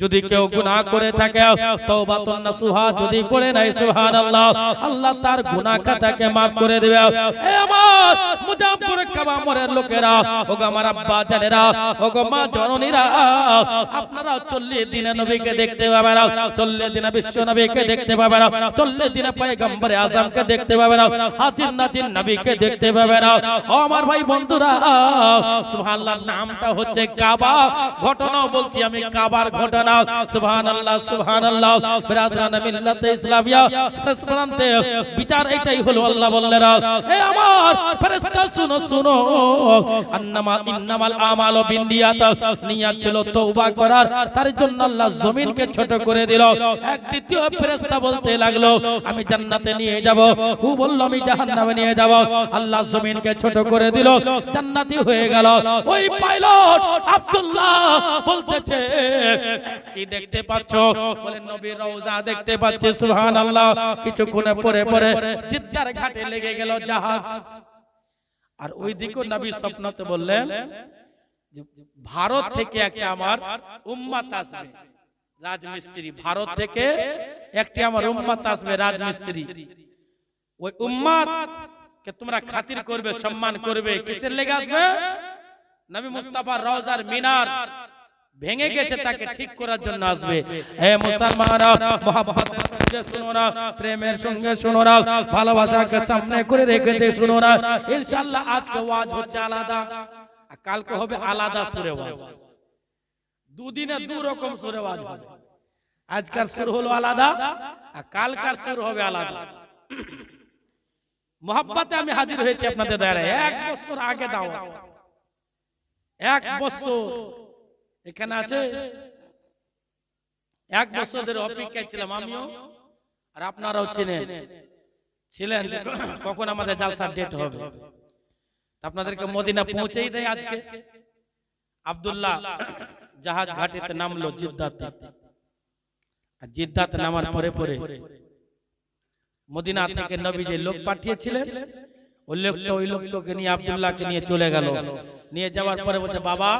যদি কেউ গুনাহ করে থাকে তওবাতুন নাসুহা যদি করে নাই সুবহানাল্লাহ আল্লাহ তার গুনাহ খাতাকে maaf করে দেবে। এ আমার মুজাফফর কাবামরের লোকেরা ওগো আমার আব্বা জানেরা ওগো মা জননীরা আপনারা 40 দিনে নবীকে দেখতে পাবেন 40 দিনে বিশ্ব নবীকে দেখতে পাবেন 40 দিনে পয়গম্বরে আজমকে দেখতে পাবেন হাজির নাজির নবীকে দেখতে পাবেন। ও আমার ভাই বন্ধুরা সুবহানাল্লাহ নামটা হচ্ছে কাবা ঘটনা বলছি আমি কাবার ঘটনা সুবহানাল্লাহ সুবহানাল্লাহ বিরাদরান মিল্লাতে ইসলামিয়া, শেষ বিচার এটাই হলো আল্লাহ বললেন, হে আমার ফেরেশতা, শুনো শুনো। আন্নামা, ইন্নামাল আমালু বিন্নিয়াত। নিয়াত ছিল তওবা করার, তার জন্য আল্লাহ জমিনকে ছোট করে দিল। এক দ্বিতীয় ফেরেশতা বলতে লাগল, আমি জান্নাতে নিয়ে যাব। হু বলল, আমি জাহান্নামে নিয়ে যাব। আল্লাহ জমিনকে ছোট করে দিল, জান্নাতি হয়ে গেল। ওই পাইলট আব্দুল্লাহ বলতেছে কি দেখতে পাচ্ছ? বলে, নবীর রওজা দেখতে পাচ্ছি, সুবহানাল্লাহ। কিছুক্ষণ পরে পরে জিদ্দার ঘাটে লেগে গেল জাহাজ। আর ওই দিকে নবী স্বপ্নতে বললেন ভারত থেকে একটা আমার উম্মাত আসবে। রাজমিস্ত্রি ভারত থেকে একটি আমার উম্মাত আসবে, রাজমিস্ত্রি। ওই উম্মাত কে তোমরা খাতির করবে, সম্মান করবে, কিসের লেগে আসবে? নবী মুস্তাফা রওজার মিনার। ভেঙে গেছে তাকে ঠিক করার জন্য আসবে। হে মুসলমানরা মহাভারতের সঙ্গে শুনো না প্রেমের সঙ্গে শুনো না ভালোবাসাকে সামনে করে রেখেতে শুনো না। ইনশাআল্লাহ আজকে ওয়াজ হচ্ছে আলাদা। আর কালকে হবে আলাদা সুরে ওয়াজ। দুদিনে দু রকম সুরে ওয়াজ হবে। আজকার সুর হলো আলাদা আর কালকার সুর হবে আলাদা। মোহাব্বতে আমি হাজির হয়েছি আপনাদের দ্বারা এক বছর আগে দাও এক বছর এখানে আছে এক বছর ধরে অপেক্ষায় ছিলাম আমিও আর আপনারাও ছিলেন ছিলেন। কখন আমাদের জালসার ডেট হবে? আপনাদেরকে মদিনা পৌঁছেই দেয় আজকে। আব্দুল্লাহ জাহাজ ঘাটিতে নামলো জিদ্দাতে। আর জিদ্দাতে নামার পরে পরে মদিনা থেকে নবী যে লোক পাঠিয়েছিলেন। ওই লোকটা ওই লোক লোকটাকে নিয়ে আব্দুল্লাহকে নিয়ে চলে গেল। নিয়ে যাওয়ার পরে বলছে বাবা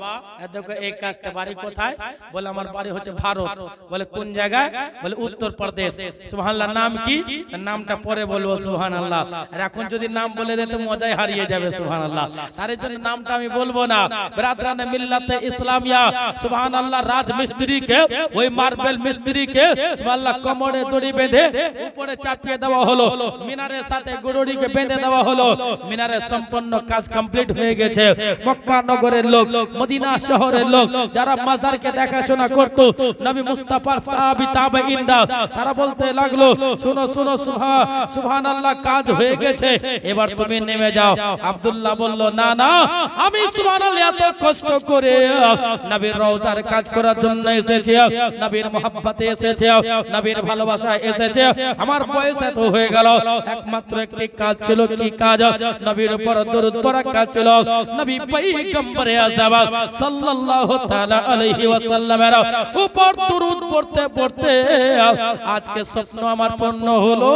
দেখো এই কাজটা বাড়ি কোথায়? বলে আমার বাড়ি হচ্ছে ভারত। বলে কোন জায়গায়? বলে উত্তর প্রদেশ। সুবহানাল্লাহ নাম কি? নামটা পরে বলব সুবহানাল্লাহ। আর এখন যদি নাম বলে দেয় তো মজাই হারিয়ে যাবে সুবহানাল্লাহ। তার জন্য নামটা আমি বলব না। ব্রাদরানে মিল্লাতে ইসলামিয়া। সুবহানাল্লাহ রাজ মিস্ত্রিকে ওই মার্বেল মিস্ত্রিকে সুবহানাল্লাহ কোমরে দড়ি বেঁধে উপরে চাপিয়ে দেওয়া হলো। মিনারের সাথে গুড়ড়িকে বেঁধে দেওয়া হলো মিনারের সম্পূর্ণ কাজ কমপ্লিট হয়ে গেছে মক্কা নগরের লোক, মদিনা শহরের লোক, যারা মাজারকে দেখাশোনা করত, নবী মুস্তাফার সাহাবী তাবেঈনরা, তারা বলতে লাগল, শুনো শুনো সুবহান সুবহানাল্লাহ, কাজ হয়ে গেছে, এবার তুমি নেমে যাও। আব্দুল্লাহ বলল, না না, আমি সুবহানাল্লাহ, এত কষ্ট করে নবীর রওজার কাজ করার জন্য এসেছি, নবীর মোহাব্বতে এসেছি, নবীর ভালোবাসায় এসেছে, আমার বয়স এত হয়ে গেল, একমাত্র একটি কাজ ছিল কি কাজ? নবীর উপর দরুদ পড়া কাজ ছিল, নবী পয়গম্বরে আযম সাল্লাল্লাহু তাআলা আলাইহি ওয়াসাল্লামের উপর দরুদ পড়তে পড়তে আজকে স্বপ্ন আমার পূর্ণ হলো।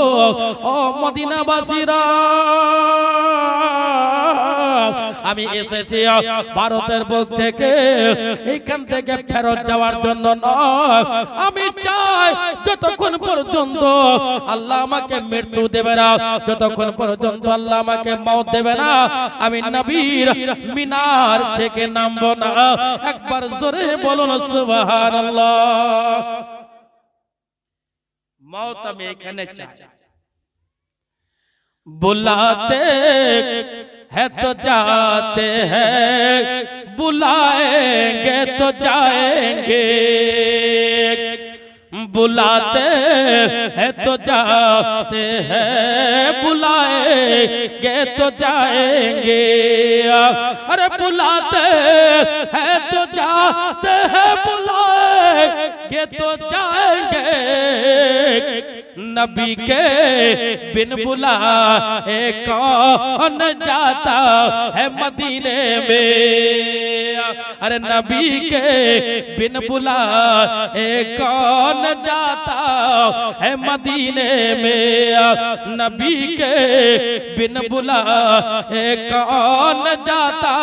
ও মদিনাবাসীরা! আমি এসেছি ভারতের বুক থেকে এখান থেকে ফেরত যাওয়ার জন্য নয় আমি চাই যতক্ষণ পর্যন্ত আল্লাহ আমাকে মৃত্যু দেবে না যতক্ষণ পর্যন্ত আল্লাহ আমাকে মত দেবে না আমি নবীর মিনার থেকে নামবো না একবার জোরে বলুন সুবহানাল্লাহ মত আমি এখানে চাই बुलाते हैं तो जाते हैं बुलाएंगे तो जाएंगे बुलाते हैं तो जाते हैं बुलाएंगे तो जाएंगे अरे बुलाते हैं तो जाते हैं बुलाएंगे तो जाएंगे नबी के बिन बुलाए कौन जाता है मदीने में अरे नबी के बिन बुलाए कौन जाता है मदीने में नबी के बिन बुलाए कौन जाता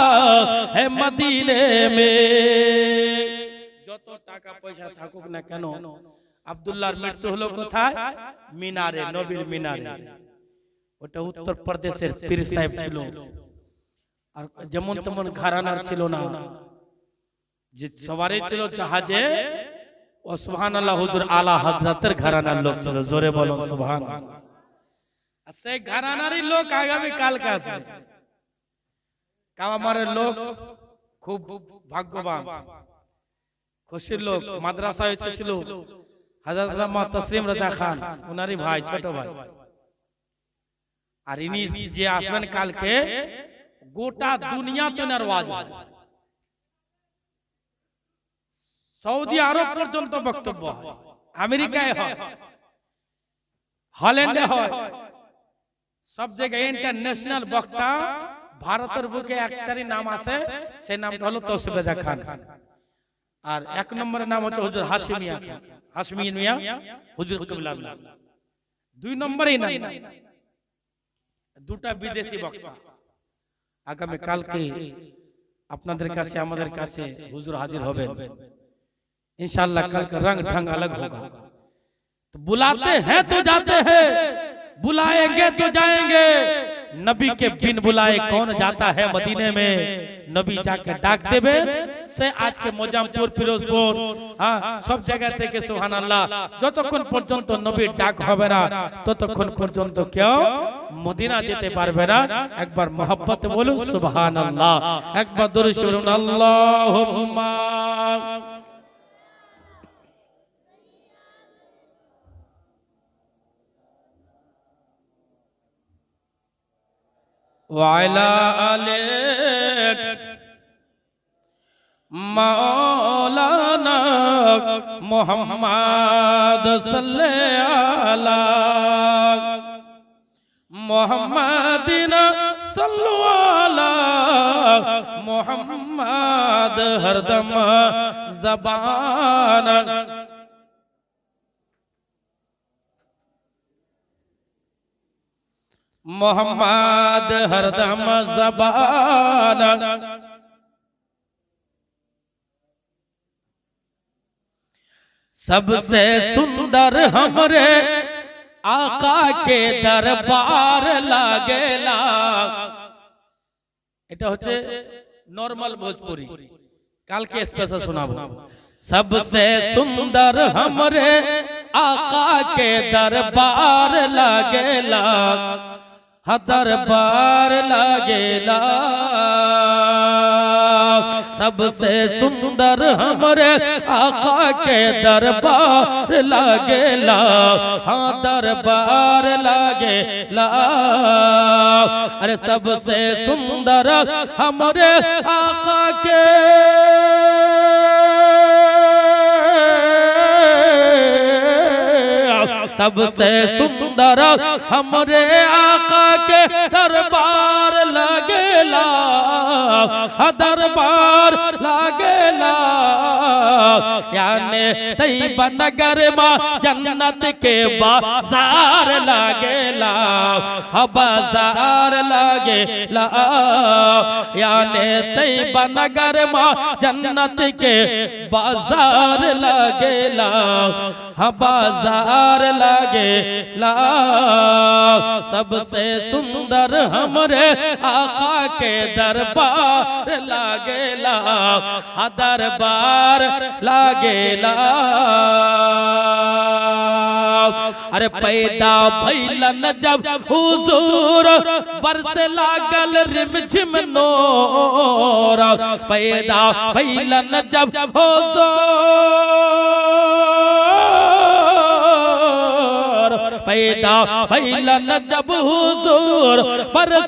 है मदीने में যত টাকা টাকা পয়সা থাকুক না কেন আব্দুল্লাহর মৃত্যু হলো কোথায়? মিনারে নবীর মিনারে। ওটা উত্তর প্রদেশের পীর সাহেব ছিল। আর যেমন তেমন ঘরানার ছিল না। যে সবারই ছিল জাহাজে ও সুবহানাল্লাহ হুজুর আলা হযরতের ঘরানার লোক ছিল। জোরে বলো সুবহান আর সেই ঘরানারই লোক আগামী কালকে আসবে। কামামারের লোক খুব ভাগ্যবান। খুশির লোক মাদ্রাসা এসেছিল। হাজার আল্লামা তসলিম রাজা খান ওনারই ভাই ছোট ভাই আর ইনি যে আসবেন কালকে গোটা দুনিয়া তো এনার ওয়াজ। সৌদি আরব পর্যন্ত বক্তব্য হয়। আমেরিকায় হয়। হল্যান্ডে হয়। সব জায়গায় ইন্টারন্যাশনাল বক্তা ভারতের বুকে একটারই নাম আছে সেই নামটা হলো তৌসিফ রাজা খান। আর এক নম্বরের নাম হচ্ছে হুজুর হাশমিয়া। হাশমিয়া। মিয়া হুজুর কিবলাউল্লাহ দুই নম্বরেই না দুটা বিদেশি বক্তা। আগামী কালকে আপনাদের কাছে আমাদের কাছে হুজুর হাজির হবেন। انشاءاللہ کل کا رنگ ڈھنگ الگ ہوگا تو بلاتے ہیں تو جاتے ہیں بلائیں گے تو جائیں گے نبی کے بن بلائے کون جاتا ہے مدینے میں نبی جا کے ڈاک دے সে আজকে মোজামপুর ফিরোজপুর হ্যাঁ সব জায়গা থেকে সুবহানাল্লাহ যতক্ষণ পর্যন্ত নবীর ডাক হবে না ততক্ষণ পর্যন্ত কেউ মদিনা যেতে পারবে না একবার মোহাব্বত বলুন সুবহানাল্লাহ একবার দরুদ বলুন আল্লাহুম্মা وعلى آلك মোহাম্মদ সাল্লাল্লা মোহাম্মদিনা সাল্লাল্লা মোহাম্মদ হরদম জবান। মোহাম্মদ হরদম জবান। سب سے سندر ہمارے آقا کے دربار لگے ایٹا ہوچے نورمل بوجھ پوری کال کے اس پیسے سنا بھو سب سے سندر ہمارے آقا کے دربار دربار सबसे सुंदर हमरे आका के दरबार लागेला हाँ दरबार लागेला अरे सबसे सुंदर हमरे आका के सबसे सुंदर हमरे आका के दरबार लगेला दरबार लगेला यानी तैयबा नगर में जन्नत के बाजार लगेला बाजार लगेला यानी तैयबा नगर में जन्नत के बाजार लगेला हाँ बाजार लागे ला सबसे सुंदर हमरे आका के दरबार लागे ला हाँ दरबार लागे ला अरे पैदा भैलन जब हुजूर बरस लागल रिम झिम नोर पैदा भैलन जब हुजूर پیدا بھیلن جب حضور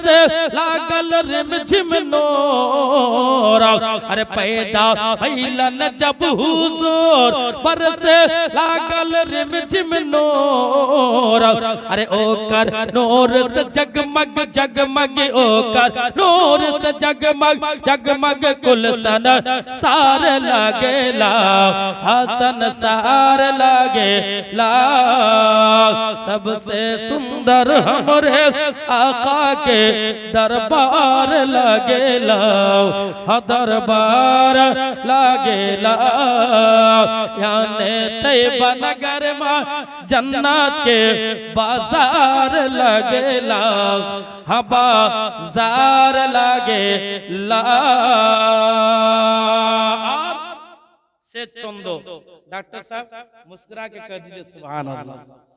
سے لاگل رم جم نورا ارے پیدا بھیلن جب حضور سے لاگل رم جم نورا ارے او کر، نور سے جگمگ جگمگ او کر۔ نور سے جگمگ جگمگ کل سن سار لگے لا، حسن سار لگے لا۔ سب سے سندر ہمارے آقا کے دربار لگے لاؤ لا دربار لگے لاؤ یعنی طیبہ نگر ماں جنات کے بازار لگے لاؤ ہاں بازار لگے لاؤ سے چندو ڈاکٹر صاحب مسکرہ کے کر سبحان اللہ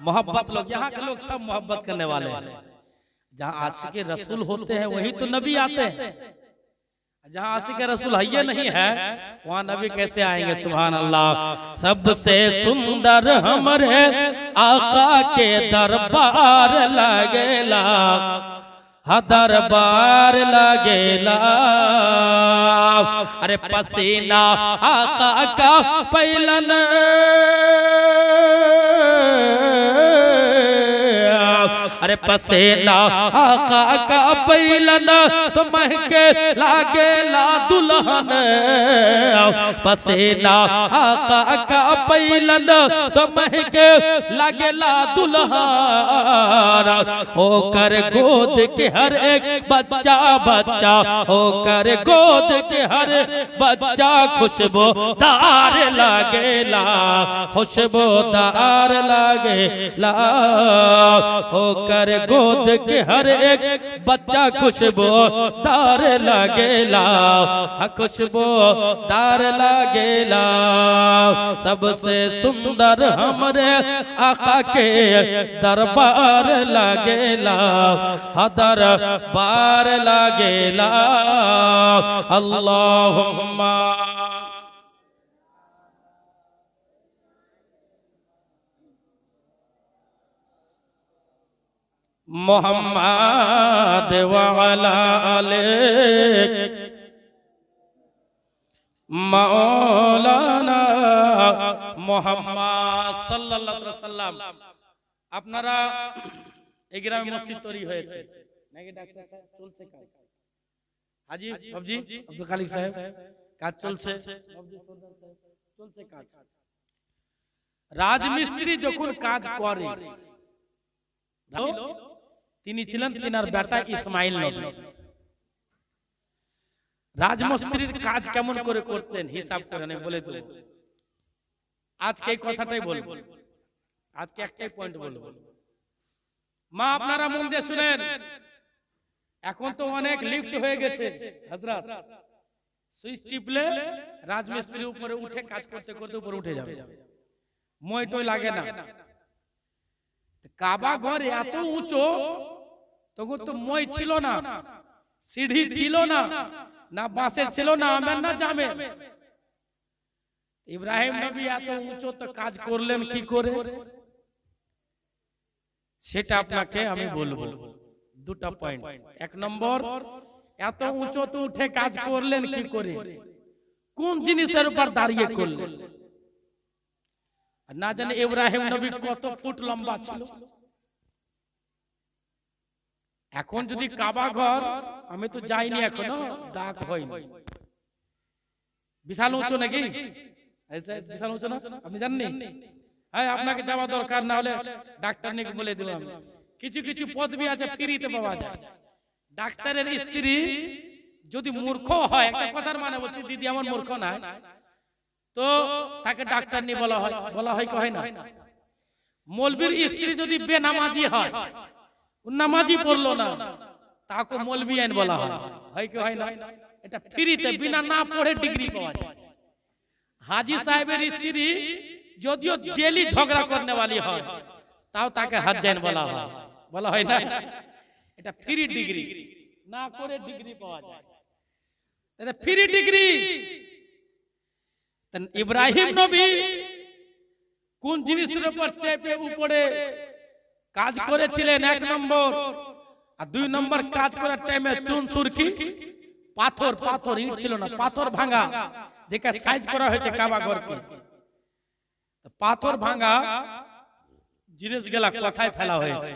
محبت لوگ، یہاں کے لوگ سب محبت کرنے والے ہیں۔ جہاں عاشق رسول ہوتے ہیں، وہی تو نبی آتے ہیں۔ جہاں عاشق رسول ہے نہیں ہے، وہاں نبی کیسے آئیں گے؟ سبحان اللہ۔ سب سے سندر ہمارے آقا کے دربار لگیلا ہاں دربار لگیلا ارے پسینہ آقا کا پیلن ارے پسینہ آقا کا پیلنا تو مہکے لاگے لا دلہن۔ پسینہ آقا کا پیلنا تو مہکے لاگے لا دلہن۔ ہو کر گود کے ہر ایک بچہ بچہ، ہو کر گود کے ہر بچہ خوشبو دار لاگے لا، خوشبو دار لاگے لا۔ ہو کر कर गोद के हर एक बच्चा खुशबू दार लगेला हाँ, खुशबू दार लगेला सबसे सुंदर हमरे आका के दरबार लगेला हाँ, दरबार लगेला अल्लाहुम्मा মোহাম্মদ মাওলানা মোহাম্মদ সাল্লাল্লাহু সাল্লাম আপনারা এই গ্রামে মসজিদ তৈরি হয়েছে। নাকি ডাক্তার সাহেব চলছে কাজ? হাজি সবজি আব্দুল খালিক সাহেব, কাজ চলছে। চলছে কাজ। রাজমিস্ত্রি যখন কাজ করে তিনি ছিলেন তিনার বেটা ইসমাইল নবী। রাজমিস্ত্রির কাজ কেমন করে করতেন? হিসাব করে আমি বলে দেব। আজকে এই কথাটাই বলব। আজকে একটাই পয়েন্ট বলব। মা আপনারা মন দিয়ে শুনেন। এখন তো অনেক লিফট হয়ে গেছে। হযরত সুইচ টিপলে রাজমিস্ত্রি উপরে উঠে কাজ করতে করতে উপরে উঠে যাবে। মই টই লাগে না। কাবা ঘর এত উঁচু তখন তো মই ছিল না। সিঁড়ি ছিল না। না। বাঁশের ছিল না আমের না জামে। ইব্রাহিম নবী এত উঁচু তো কাজ করলেন কি করে? সেটা আপনাকে আমি বলব। দুটা পয়েন্ট এক নম্বর এত উঁচু তো উঠে কাজ করলেন কি করে? কোন জিনিসের উপর দাঁড়িয়ে করলেন? আর না জানে ইব্রাহিম নবী কত ফুট লম্বা ছিল। এখন যদি কাবা ঘর আমি তো যাইনি এখনও ডাক হয়নি। বিশাল উঁচু নাকি? বিশাল উঁচু না? আপনি জাননি হ্যাঁ আপনাকে যাওয়া দরকার না হলে ডাক্তার নাকি বলে দিলাম। কিছু কিছু পদবি আছে ফ্রিতে পাওয়া যায়। ডাক্তারের স্ত্রী যদি মূর্খ হয় একটা কথার মানে বলছি দিদি আমার মূর্খ না তো তাকে ডাক্তার নিয়ে বলা হয় বলা হয় কি হয় না মলবির স্ত্রী যদি বেনামাজি হয় নামাজি পড়ল না। তাকে মলবি আইন বলা হয়। হয়। কি হয় না? এটা ফ্রিতে বিনা না পড়ে ডিগ্রি পাওয়া যায়। হাজি সাহেবের স্ত্রী যদিও ডেলি ঝগড়া করনে वाली হয় তাও তাকে হাজ্জাইন বলা হয়। বলা হয় না? এটা ফ্রি ডিগ্রি। না করে ডিগ্রি পাওয়া যায়। এটা ফ্রি ডিগ্রি। ইব্রাহিম নবী কোন জিনিসের উপর চেপে উপরে কাজ করেছিলেন এক নম্বর। আর দুই নম্বর কাজ করার টাইমে চুন সুরকি পাথর পাথর ইট ছিল না পাথর ভাঙা যেটা সাইজ করা হয়েছে কাবা ঘরকে। পাথর ভাঙা জিনিস গেলা কোথায় ফেলা হয়েছে?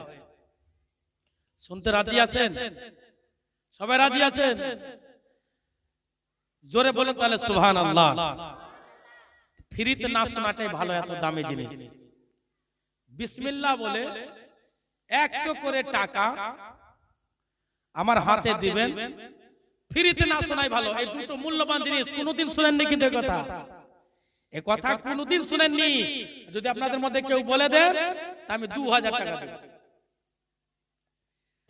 শুনতে রাজি আছেন? সবাই রাজি আছেন? জোরে বলে তাহলে সুহান আল্লাহ ফ্রিতে না শোনাটাই ভালো এত দামি জিনিস। বিসমিল্লাহ বলে একশো করে টাকা আমার হাতে দিবেন। ফ্রিতে না শোনাই ভালো। এই দুটো মূল্যবান জিনিস কোনোদিন শুনেননি কিন্তু কথা এ কথা কোনোদিন শুনেননি। যদি আপনাদের মধ্যে কেউ বলে দেন তা আমি দু হাজার টাকা দেব।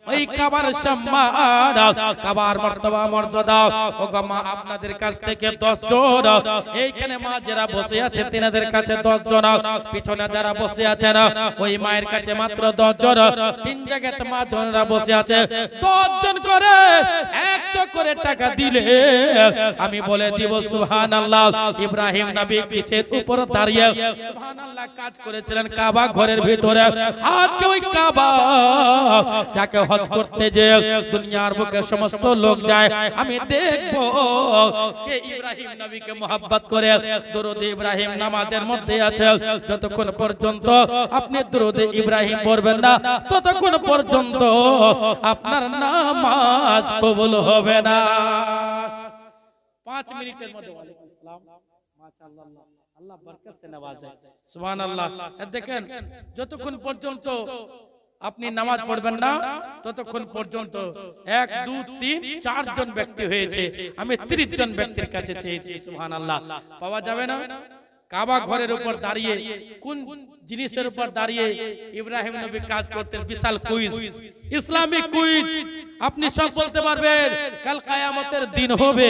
ওই কাবার সম্মান কাবার মর্তবা মর্যাদা। ও মা, আপনাদের কাছ থেকে 10 জন। এইখানে মা যারা বসে আছে, তিনাদের কাছে 10 জন। পিছনে যারা বসে আছেন, ওই মায়ের কাছে মাত্র 10 জন। তিন জায়গাতে মা জনরা বসে আছে। 10 জন করে 100 করে টাকা দিলে, আমি বলে দিব, সুবহানাল্লাহ, ইব্রাহিম নবী কিসের উপর দাঁড়িয়ে কাজ করেছিলেন কাবা ঘরের ভিতরে। কাবা হজ করতে যে দুনিয়ার বুকে সমস্ত লোক যায়, আমি দেখব কে ইব্রাহিম নবীকে মোহাব্বত করে। দরুদ ইব্রাহিম নামাজের মধ্যে আছে। যতক্ষণ পর্যন্ত আপনি দরুদ ইব্রাহিম পড়বেন না, ততক্ষণ পর্যন্ত আপনার নামাজ কবুল হবে না। পাঁচ মিনিটের মধ্যে ওয়ালাইকুম আসসালাম। মাশাআল্লাহ, আল্লাহ বরকত সে নওয়াজে। সুবহানাল্লাহ। দেখেন, যতক্ষণ পর্যন্ত আপনি নামাজ পড়বেন না ততক্ষণ পর্যন্ত এক দু তিন চারজন ব্যক্তি হয়েছে। আমি ত্রিশ জন ব্যক্তির কাছে চেয়েছি সুহান আল্লাহ পাওয়া যাবে না? কাবা ঘরের উপর দাঁড়িয়ে কোন জিনিসের উপর দাঁড়িয়ে ইব্রাহিম নবী কাজ করতেন বিশাল কুইজ। Islamic quiz. আপনি সব বলতে পারবেন কাল কায়ামতের দিন হবে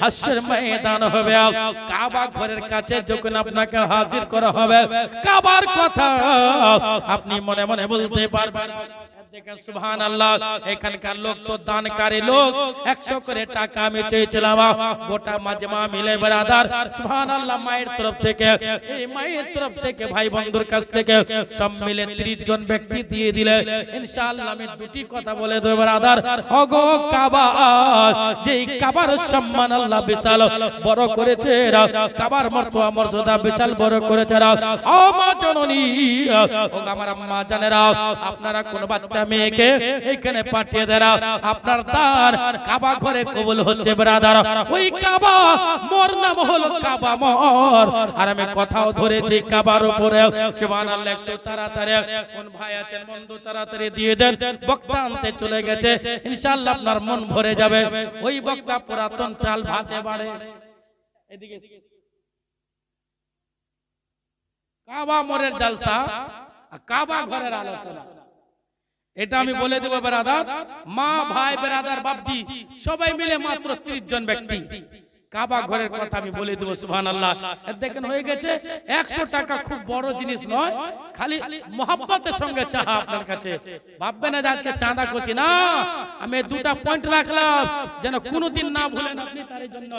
হাস্যের ময়দান হবে। কাবা ঘরের কাছে যখন আপনাকে হাজির করা হবে কাবার কথা আপনি মনে মনে বলতে পারবেন। সুবহান আল্লাহ এখানকার লোক তো দানকারী লোক, একশো করে টাকা আমি চেয়েছিলাম গোটা মাজমা মিলে বেড়াদার সুবহান আল্লাহ মায়ের তরফ থেকে, এই মায়ের তরফ থেকে, ভাই বন্ধুর কাছ থেকে, সব মিলে ত্রিশ জন ব্যক্তি দিয়ে দিলে, ইনশাআল্লাহ আমি দুটি কথা বলে দেব বেড়াদার অগো কাবা, যেই কাবার সম্মান আল্লাহ বিশাল বড় করেছে কাবার মর্তবা মর্যাদা বিশাল বড় করেছে ও মা জননী, ও আমার মা জানেরা, আপনারা কোন বাচ্চা মেয়েকে এখানে পাঠিয়ে দেরা আপনার তার কাবা ঘরে কবুল হচ্ছে ব্রাদার ওই কাবা মোর নাম হলো কাবা মোর। আর আমি কথাও ধরেছি কাবার উপরে সুবহানাল্লাহ, একটু তাড়াতাড়ি। কোন ভাই আছেন? বন্ধু, তাড়াতাড়ি দিয়ে দেন। বক্তা আনতে চলে গেছে। ইনশাআল্লাহ আপনার মন ভরে যাবে। ওই বক্তা পুরাতন চাল ভাতে বাড়ে। এদিকে কাবা মোরের জালসা কাবা ঘরের আলোচনা। এটা আমি বলে দেবো বেরাদার, মা, ভাই, বেরাদার, বাপজি, সবাই মিলে মাত্র ত্রিশ জন ব্যক্তি। কাবা ঘরের কথা আমি বলে দেবো সুহান আল্লাহ দেখেন হয়ে গেছে, একশো টাকা খুব বড় জিনিস নয়, খালি মোহাব্বতের সঙ্গে চাহা আপনার কাছে। ভাববেন না যে আজকে চাঁদা করছি। না, আমি দুটা পয়েন্ট রাখলাম, যেন কোনোদিন না ভুলেন আপনি তার জন্য।